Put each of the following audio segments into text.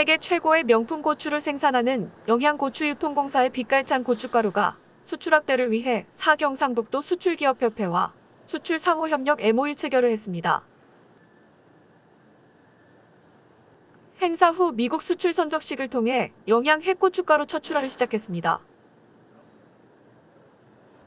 세계 최고의 명품 고추를 생산하는 영양고추유통공사의 빛깔찬 고춧가루가 수출 확대를 위해 사경상북도 수출기업협회와 수출 상호협력 MOU 체결을 했습니다. 행사 후 미국 수출 선적식을 통해 영양 핵고춧가루 처출하를 시작했습니다.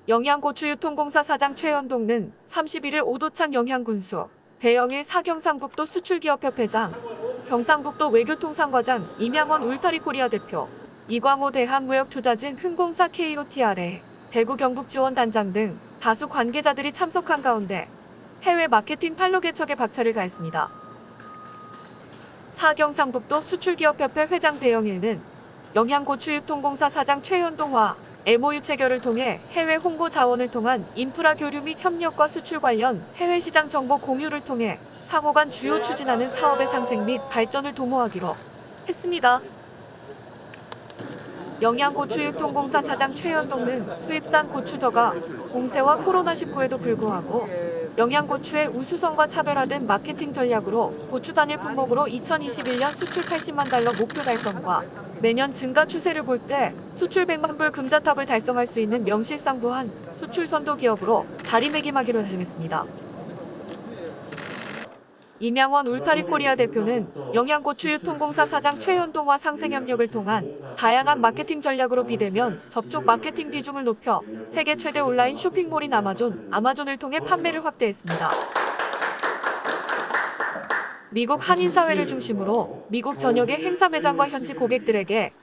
영양고추유통공사 사장 최현동은 31일 오도창 영양군수, 배영일 사경상북도 수출기업협회장, 경상북도 외교통상과장 임양원 울타리 코리아 대표, 이광호 대한무역투자진 흥공사 KOTR에 대구 경북 지원단장 등 다수 관계자들이 참석한 가운데 해외 마케팅 판로 개척에 박차를 가했습니다. 사경상북도 수출기업협회 회장 배영일은 영양고추유통공사 사장 최현동과 MOU 체결을 통해 해외 홍보 자원을 통한 인프라 교류 및 협력과 수출 관련 해외 시장 정보 공유를 통해 상호 간 주요 추진하는 사업의 상생 및 발전을 도모하기로 했습니다. 영양고추유통공사 사장 최현동은 수입산 고추저가 공세와 코로나19에도 불구하고 영양고추의 우수성과 차별화된 마케팅 전략으로 고추 단일 품목으로 2021년 수출 80만 달러 목표 달성과 매년 증가 추세를 볼 때 수출 100만 불 금자탑을 달성할 수 있는 명실상부한 수출 선도 기업으로 자리매김하기로 다짐했습니다. 임양원 울타리 코리아 대표는 영양고추유통공사 사장 최현동과 상생협력을 통한 다양한 마케팅 전략으로 비대면 접촉 마케팅 비중을 높여 세계 최대 온라인 쇼핑몰인 아마존, 아마존을 통해 판매를 확대했습니다. 미국 한인사회를 중심으로 미국 전역의 행사 매장과 현지 고객들에게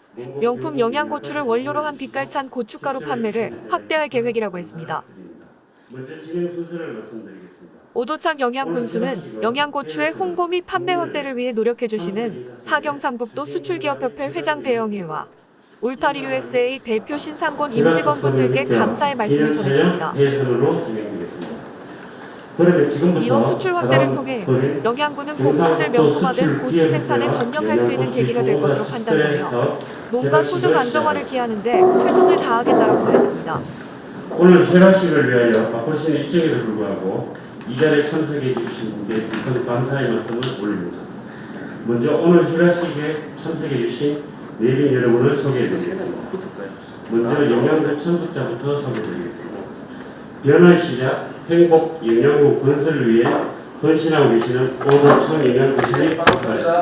명품 영양고추를 원료로 한 빛깔찬 고춧가루 판매를 확대할 계획이라고 했습니다. 먼저 진행 순서를 말씀드리겠습니다. 오도창 영양군수는 영양고추의 홍보 및 판매 확대를 위해 노력해주시는 사경상북도 수출기업협회 회장 배영일와 울타리 USA 대표 신상곤 임직원분들께 감사의 말씀을 전했습니다. 이어 수출 확대를 통해 영양군은 고품질 명품화된 고추 생산에 전념할 수 있는 계기가 될 것으로 판단하며 농가 소득 안정화를 기하는 데 최선을 다하겠다고 말했습니다. 오늘 혈압식을 위하여 바쁘신 일정에도 불구하고 이 자리에 참석해 주신 분께 큰 감사의 말씀을 올립니다. 먼저 오늘 혈압식에 참석해 주신 내빈 여러분을 소개해 드리겠습니다. 먼저 영양대 참석자부터 소개해 드리겠습니다. 변화의 시작, 행복 영양국 건설을 위해 헌신하고 계시는 오도청 영양교실이 참석하셨습니다.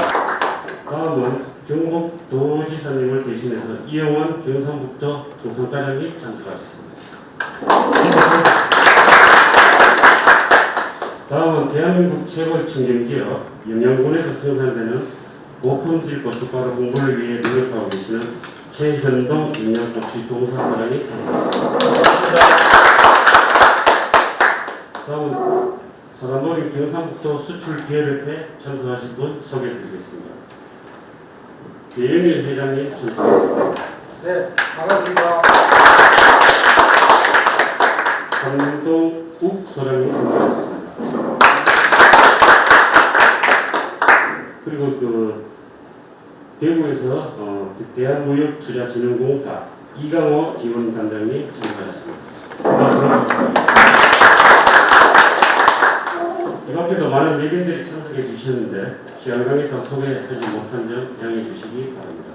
다음은 경북 도지사님을 대신해서 이영원 경상북도 통상과장님 참석하셨습니다. 다음은 대한민국 최고 청정기업 영양군에서 생산되는 고품질 고춧가루 홍보를 위해 노력하고 계시는 최현동 영양고추 참석하셨습니다. 다음은 사단법인 경상북도 수출기업협회 참석하신 분 소개해드리겠습니다. 배영일 회장님 참석하셨습니다. 네, 반갑습니다. 강동욱 소장님 참석하셨습니다. 그리고 그 대구에서 어, 대한무역투자진흥공사 이강호 지원단장님 참석하셨습니다. 반갑습니다. 이 밖에도 많은 내빈들이 참석해 주셨는데 관계상 소개하지 못한 점 양해해 주시기 바랍니다.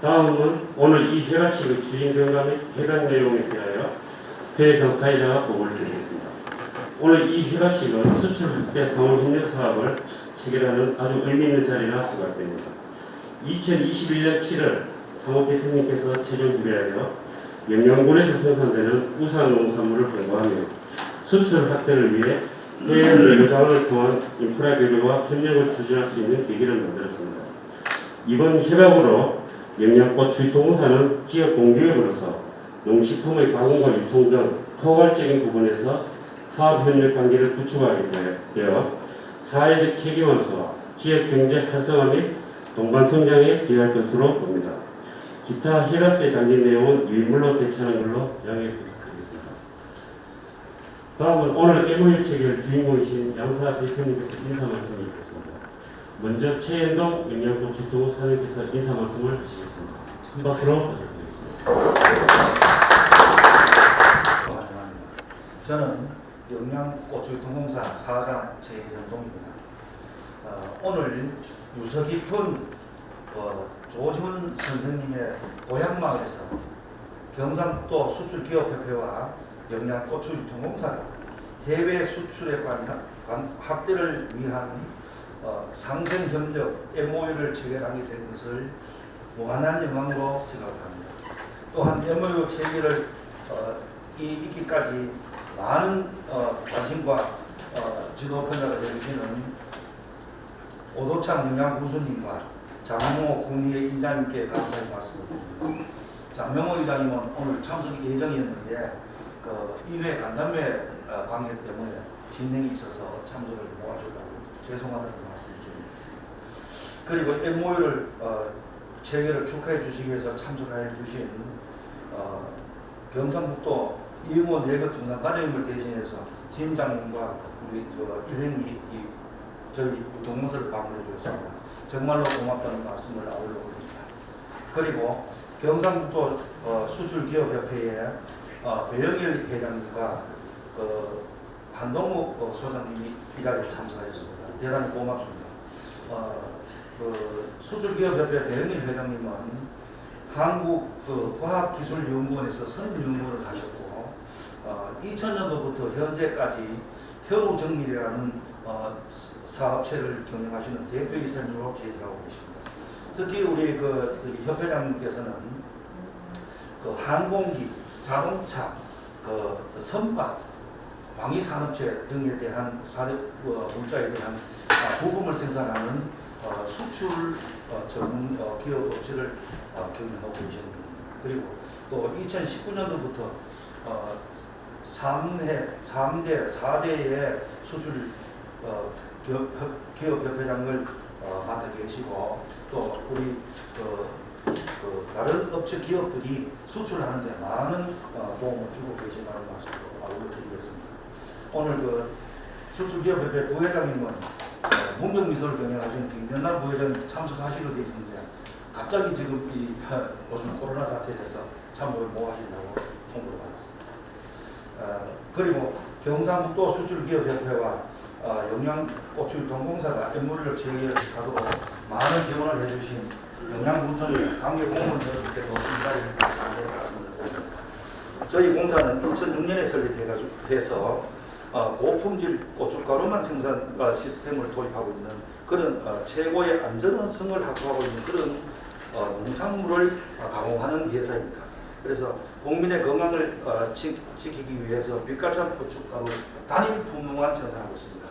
다음은 오늘 이 혈압식의 주인공과 및 해당 내용에 대하여 회의상 사회자가 보고를 드리겠습니다. 오늘 이 혈압식은 수출 확대 상호 협력 사업을 체결하는 아주 의미 있는 자리라 생각됩니다. 2021년 7월 상호 대표님께서 최종 후배하여 영양군에서 생산되는 우산 농산물을 홍보하며 수출 확대를 위해 해외 외교장을 통한 인프라 교류와 협력을 추진할 수 있는 계기를 만들었습니다. 이번 협약으로 영양꽃 유통공사는 지역 공기업으로서 농식품의 가공과 유통 등 포괄적인 부분에서 사업 협력 관계를 구축하게 되어 사회적 책임 완수와 지역 경제 활성화 및 동반 성장에 기여할 것으로 봅니다. 기타 히라스에 담긴 내용은 유인물로 대체하는 걸로 양해해 부탁드리겠습니다. 다음은 오늘 MOU 체결 주인공이신 양사 대표님께서 인사 말씀을 드리겠습니다. 먼저 최현동 영양고추통 사장님께서 인사 말씀을 하시겠습니다. 큰 박수로 부탁드리겠습니다. 저는 영양고추유통공사 사장 최현동입니다. 어, 오늘 유서 깊은 그 조준 선생님의 고향 마을에서 경상북도 수출기업협회와 영양 고추 유통공사가 해외 수출에 관한 관- 확대를 위한 어, 상생 협력 MOU를 체결하게 된 것을 무한한 영광으로 생각합니다. 또한 MOU 체결을 어, 이 있기까지 많은 어, 관심과 어, 지도 편자가 되시는 오도창 영양군수님과 국리의 이장님께 감사의 말씀을 드립니다. 장명호 이장님은 오늘 참석 예정이었는데 그 이회 간담회 어, 관계 때문에 진행이 있어서 참석을 못 하셨다고 죄송하다는 말씀을 드리겠습니다. 그리고 MOU를 어, 체결을 축하해 주시기 위해서 참석해 주신 어, 경상북도 이응호 내각 등산과장님을 대신해서 팀장님과 우리 저 일행이 이 저희 동문서를 방문해 주셨습니다. 정말로 고맙다는 말씀을 아울러 드립니다. 그리고 경상북도 어, 수출기업협회의 어, 배영일 회장님과 그 한동욱 어, 소장님이 이 자리에 참석했습니다. 대단히 고맙습니다. 어, 그 수출기업협회 배영일 회장님은 한국 그 과학기술연구원에서 선임연구원을 하셨고 어, 2000년도부터 현재까지 현우정밀이라는 어, 사업체를 경영하시는 대표이사님으로 재직하고 계십니다. 특히 우리 그, 그 협회장님께서는 그 항공기, 자동차, 그 선박, 방위산업체 등에 대한 사료 어, 물자에 대한 아, 부품을 생산하는 어, 수출 어, 전문 어, 기업 업체를 어, 경영하고 계십니다. 그리고 또 2019년도부터 어, 3회, 3대, 4대의 수출 어, 기업, 협- 기업 협회장을 어, 맡아 계시고 또 우리 그, 그 다른 업체 기업들이 수출하는 데 많은 어, 도움을 주고 계신다는 말씀을 아울러 드리겠습니다. 오늘 그 수출기업협회 부회장님은 어, 문경미소를 경영하시는 김연남 부회장님 참석하시기로 되어 있습니다. 갑자기 지금 이 어, 요즘 코로나 사태에서 참석을 못 하신다고 통보를 받았습니다. 어, 그리고 경상북도 수출기업협회와 어, 영양고추유통공사가 MOU를 체결하도록 많은 지원을 해주신 영양군수님, 관계공무원 여러분께도 인사를 감사의 말씀을 드립니다. 저희 공사는 2006년에 설립해서 어, 고품질 고춧가루만 생산 어, 시스템을 도입하고 있는 그런 어, 최고의 안전성을 확보하고 있는 그런 어, 농산물을 어, 가공하는 회사입니다. 그래서 국민의 건강을 어, 지, 지키기 위해서 빛깔찬 고춧가루 단일 품목만 생산하고 있습니다.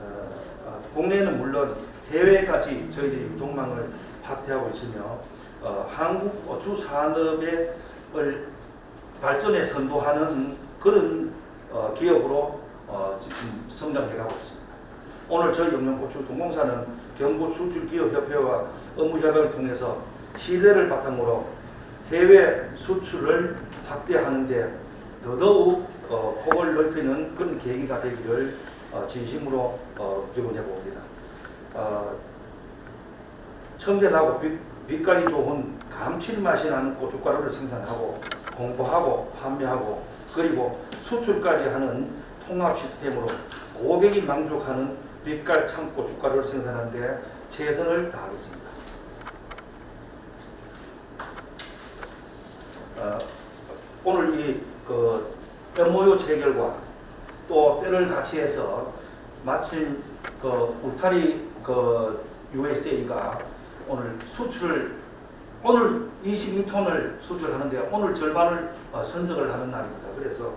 어, 어, 국내에는 물론 해외까지 저희들이 유통망을 확대하고 있으며 어, 한국 고추 산업의 을 발전에 선도하는 그런 어, 기업으로 어, 지금 성장해가고 있습니다. 오늘 저희 영양고추 동공사는 경북 수출기업협회와 업무협약을 통해서 신뢰를 바탕으로 해외 수출을 확대하는데 더더욱 어, 폭을 넓히는 그런 계기가 되기를 어, 진심으로 어, 기원해 봅니다. 어, 청결하고 빛, 빛깔이 좋은 감칠맛이 나는 고춧가루를 생산하고 홍보하고 판매하고 그리고 수출까지 하는 통합 시스템으로 고객이 만족하는 빛깔 참 고춧가루를 생산하는데 최선을 다하겠습니다. 어, 오늘 이그 MOU 체결과 또 때를 같이 해서 마침 그 울타리 그 USA가 오늘 수출을 오늘 22톤을 수출하는데 오늘 절반을 어, 선적을 하는 날입니다. 그래서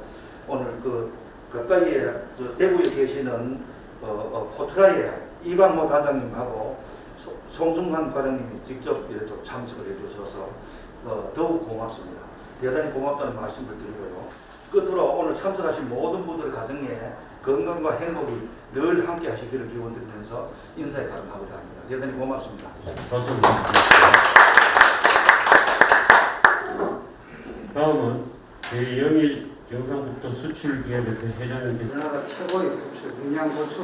오늘 그 가까이에 저 대구에 계시는 어, 어, 코트라의 이광모 단장님하고 소- 송승환 과장님이 직접 이렇게 좀 참석을 해주셔서 어, 더욱 고맙습니다. 대단히 고맙다는 말씀을 드리고요. 끝으로 오늘 참석하신 모든 분들 가정에 건강과 행복이 늘 함께 하시기를 기원 드리면서 인사에 가름하고자 합니다. 대단히 고맙습니다. 부탁드립니다. 다음은 배영일 경상북도 수출기업협회 회장님께서 우리나라 최고의 고추, 영양 고추,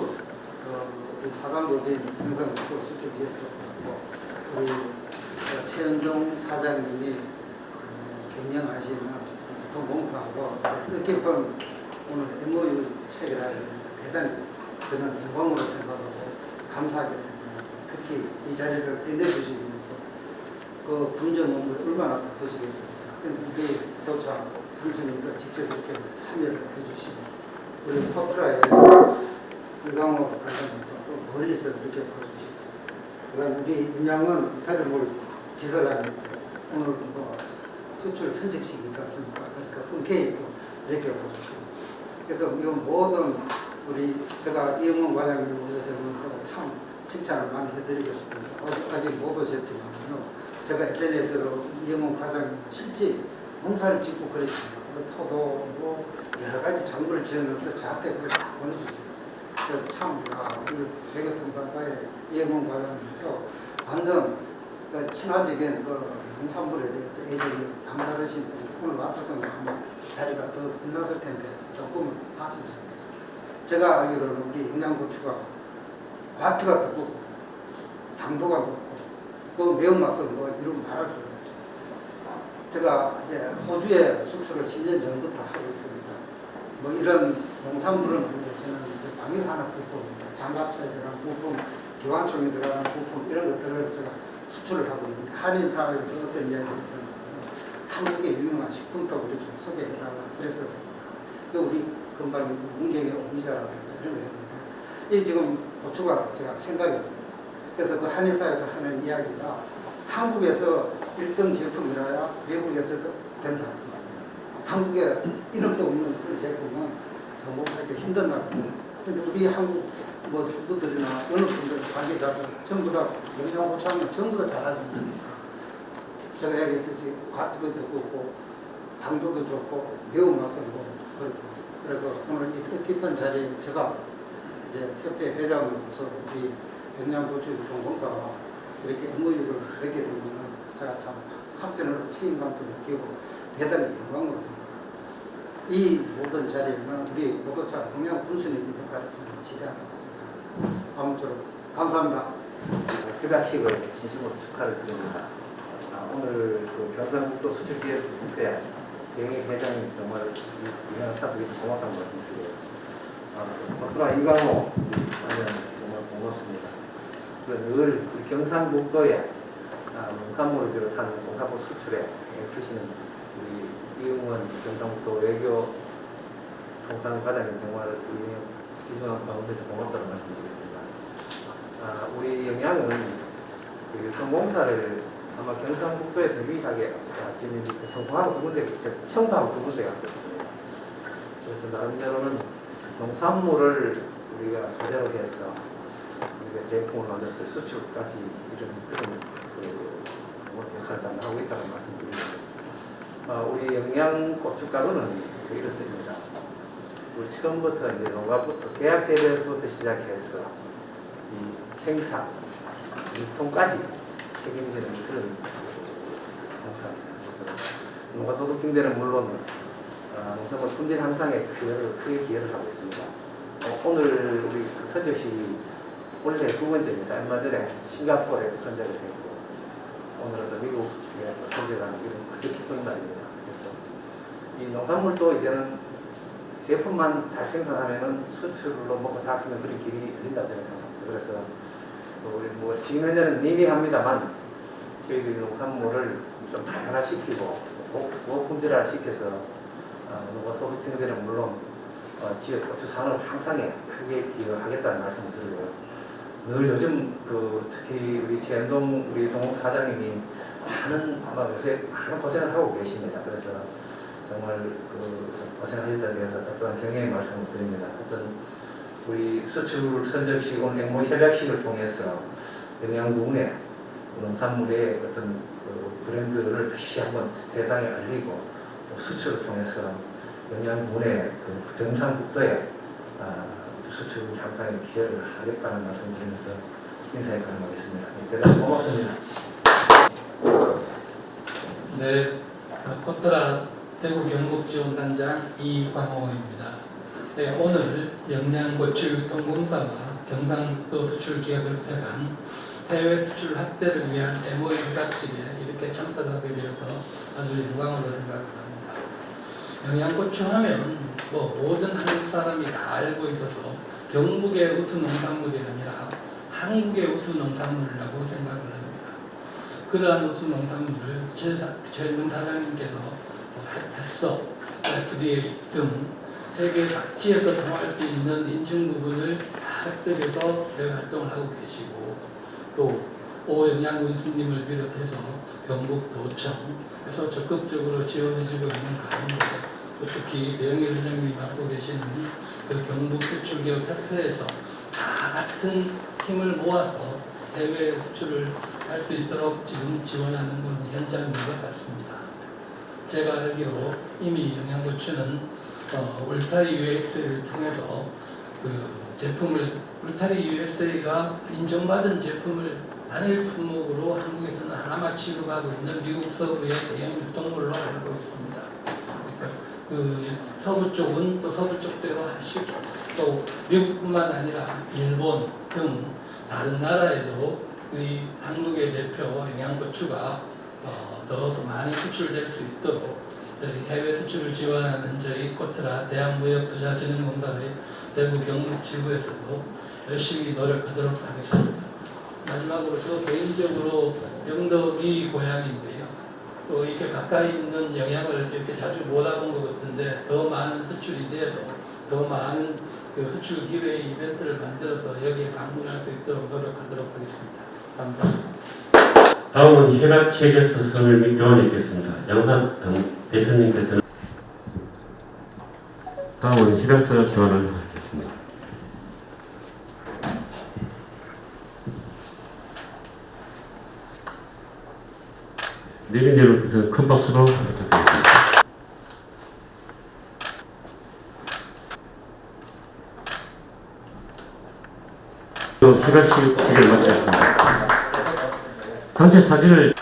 어, 우리 사관으로 된 경상북도 수출기업하고 우리 어, 최은종 사장님이 어, 경영하시는 동공사하고 뜻깊은 오늘 MOU 체결하게 돼서 대단히 저는 영광으로 생각하고 감사하게 생각합니다. 특히 이 자리를 빛내주시기 위해서 그 분점은 얼마나 바쁘시겠습니까? 근데 우리 도차 군수님도 직접 이렇게 참여를 해주시고 우리 포트라에 이강호 관장님도 또 멀리서 이렇게 봐주시고 그다음 우리 임양은 이사림을 지사장님 오늘 뭐 수출 선적식이 있지 않습니까? 그러니까 흔쾌히 또 이렇게 봐주시고 그래서 이건 모든 우리 제가 이영훈 과장님 오셔서는 제가 참 칭찬을 많이 해드리고 싶습니다. 아직, 못 오셨지만요. 제가 SNS로 이영훈 과장님 실제 농사를 짓고 그랬습니다. 뭐 포도 뭐 여러 가지 정보를 지어내서 저한테 그걸 다 보내주세요. 참 아, 우리 대교통상과의 이영훈 과장님도 완전 그 친화적인 그 농산물에 대해서 애정이 남다르신 분이 오늘 와서서 아마 자리가 더 빛났을 텐데 조금 아쉽습니다. 제가 알기로는 우리 영양고추가 과피가 두껍고 당도가 높고 그 매운맛을 뭐 이런 말할 수 없죠. 제가 이제 호주에 수출을 10년 전부터 하고 있습니다. 뭐 이런 농산물은 저는 이제 방위산업 부품입니다. 장갑차에 들어가는 부품, 기관총에 들어가는 부품 이런 것들을 제가 수출을 하고 있는데 한인 사회에서 어떤 이야기를 했었냐면 한국의 유명한 식품도 우리 좀 소개해달라 그랬었습니다. 그 우리 금방 문경의 이런 거 했는데 이 지금 고추가 제가 생각이. 그래서 그 한인사에서 하는 이야기가 한국에서 1등 제품이라야 외국에서도 된다. 한국에 이름도 없는 그런 제품은 성공하기 힘든다고. 근데 우리 한국 뭐 주부들이나 어느 분들 관계자들 전부 다 영양고추하면 전부 다 잘하지 않습니까? 제가 얘기했듯이 과도 두껍고 당도도 좋고 매운맛은 뭐 그렇고 그래서 오늘 이 뜻깊은 자리에 제가 이제 협회 회장으로서 우리 영양고추 유통공사와 이렇게 업무유를 하게 되면 제가 참 한편으로 책임감도 느끼고 대단히 영광으로 생각합니다. 이 모든 자리에는 우리 모도차 영양 군수님의 역할을 지대하다고 생각합니다. 아무쪼록 감사합니다. 휴가식을 진심으로 축하를 드립니다. 아, 오늘 그 경상북도 수출기획국회 대행 회장님 정말 유명한 차들이 고맙다는 말씀. 아, 코트라 이강호 의원 정말 고맙습니다. 늘 우리 경상북도에 아, 농산물을 비롯한 농산물 수출에 애쓰시는 우리 이응원 경상북도 외교 통상 과장님 정말 유명한 가운데서 고맙다는 말씀드리겠습니다. 아, 우리 영양은 그 유통공사를 아마 경상북도에서 유일하게 아, 지금 이제 그 청송하고 두 군데, 청도하고 두 군데가 있습니다. 그래서 나름대로는 농산물을 우리가 소재로 해서 우리가 제품을 만들어서 수출까지 이런 그런 그 뭐, 역할을 담당하고 있다는 말씀드립니다. 아, 우리 영양 고춧가루는 그 이렇습니다. 우리 처음부터 이제 농가부터 계약 재배에서부터 시작해서 이 생산, 유통까지 책임지는 그런 농가 소득 증대는 물론 아, 농산물 품질 향상에 기여를, 크게 기여를 하고 있습니다. 어, 오늘 우리 그 선적시 원래 두 번째입니다. 얼마 전에 싱가포르에 선적을 했고 오늘은 또 미국에 또 선적하는 이런 크게 기쁜 날입니다. 그래서 이 농산물도 이제는 제품만 잘 생산하면은 수출로 먹고 살 수 있는 그런 길이 열린다고 생각합니다. 그래서 또 우리 뭐 지금 현재는 미미합니다만 저희들이 농산물을 좀 다양화시키고 고- 고품질화 시켜서 어, 농가 소득 증대는 물론 어, 지역 고추 산업 향상에 크게 기여하겠다는 말씀을 드리고요. 늘 요즘 그 특히 우리 최현동 우리 동욱 사장님이 많은 아마 요새 많은 고생을 하고 계십니다. 그래서 정말 그 고생하시다에 대해서 따뜻한 경애의 말씀을 드립니다. 수출 선적식 오늘 행모 협약식을 통해서 영양군의 농산물의 어떤 그 브랜드를 다시 한번 세상에 알리고 또 수출을 통해서 영양군의 그 경상북도에 아, 수출 향상에 기여를 하겠다는 말씀을 드리면서 인사에 가능하겠습니다. 대단히 고맙습니다. 네, 코트라 대구 경북지원단장 이광호입니다. 네, 오늘 영양고추 유통공사와 경상북도 수출기업협회 간 해외 수출 확대를 위한 MOU 협약식에 이렇게 참석하게 되어서 아주 영광으로 생각을 합니다. 영양고추 하면 뭐 모든 한국 사람이 다 알고 있어서 경북의 우수 농산물이 아니라 한국의 우수 농산물이라고 생각을 합니다. 그러한 우수 농산물을 최, 사- 최 농사장님께서 했어, FDA 등 세계 각지에서 통할 수 있는 인증 부분을 다 획득해서 대외 활동을 하고 계시고 또 오영양 군수님을 비롯해서 경북 도청에서 적극적으로 지원해주고 있는 가운데 또 특히 명일 회장님이 맡고 계시는 그 경북 수출기업 협회에서 다 같은 힘을 모아서 해외 수출을 할 수 있도록 지금 지원하는 건 현장인 것 같습니다. 제가 알기로 이미 영양고추는 어, 울타리 USA를 통해서 그 제품을 울타리 USA가 인정받은 제품을 단일 품목으로 한국에서는 하나만 취급하고 있는 미국 서부의 대형 유통물로 알고 있습니다. 그러니까 그 서부 쪽은 또 서부 쪽대로 하시고 또 미국뿐만 아니라 일본 등 다른 나라에도 이 한국의 대표 영양고추가 어, 넣어서 많이 수출될 수 있도록 해외 수출을 지원하는 저희 코트라 대한무역투자진흥공단의 대구 경북 지부에서도 열심히 노력하도록 하겠습니다. 마지막으로 저 개인적으로 영덕이 고향인데요. 또 이렇게 가까이 있는 영향을 이렇게 자주 못 와본 것 같은데 더 많은 수출이 돼서 더 많은 그 수출 기회 이벤트를 만들어서 여기에 방문할 수 있도록 노력하도록 하겠습니다. 감사합니다. 다음은 성을 및 교환이 있겠습니다. 양산 당 대표님께서는 다음은 혈압서 교환을 하겠습니다. 내빈 여러분께서 큰 박수로 부탁드립니다. 또 혈압식 체계를 마치겠습니다. 단체 사진을